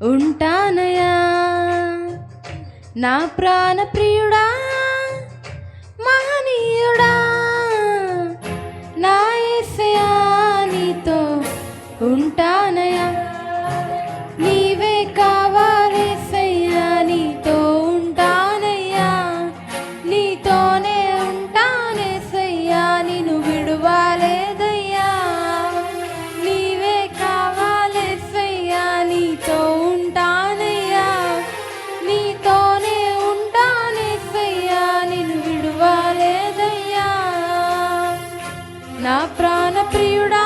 ఉంటానయా? నా ప్రాణప్రియుడా మహనీయుడా నా ఏసయా నీతో ఉంటానయా? నా ప్రాణ ప్రియుడా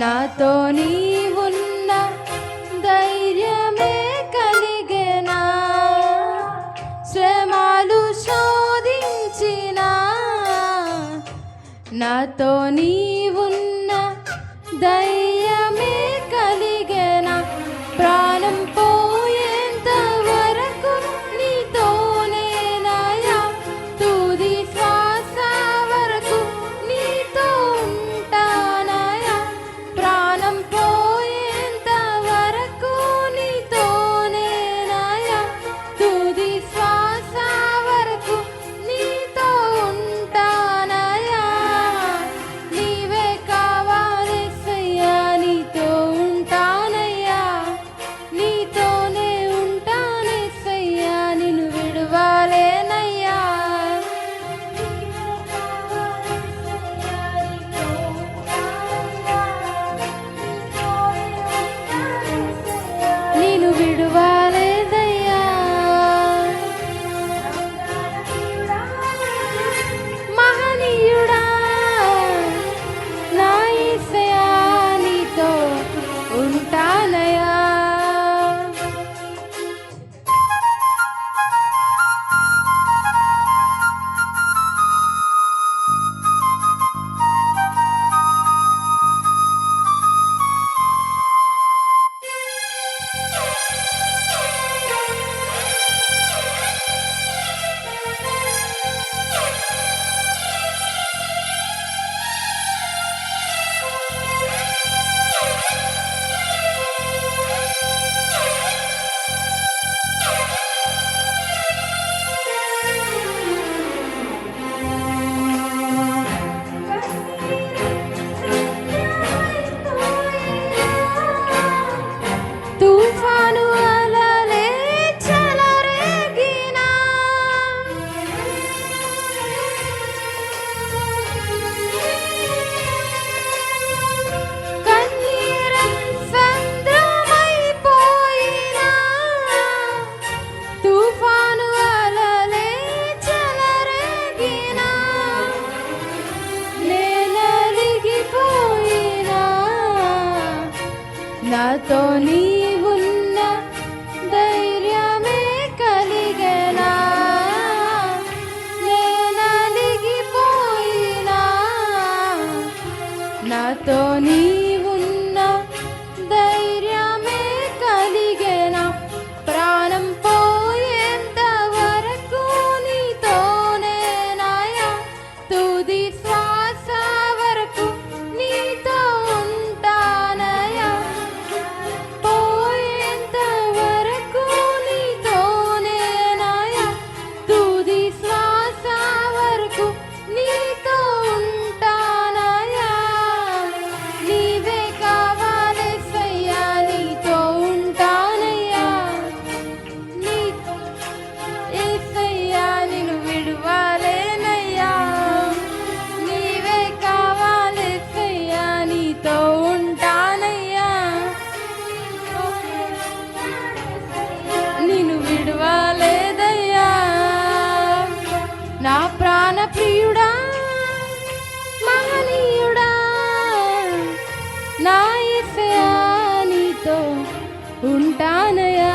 నాతో నీ ఉన్న ధైర్యమే కలిగేనా? శ్రమలు శోధించినా? నాతో నీ ఉన్న ధైర్యం నాతో నీవున్న ధైర్యమే కలిగనా? నేనలిగిపోయినా? నాతో నీవున్న ధైర్యమే కలిగనా? ప్రాణం పోయేంత వరకు నీతోనే నాయ? తుది విడువలేదయ్యా. నా ప్రాణ ప్రియుడా మహనీయుడా నా ఇసయా నీతో ఉంటానయ్యా.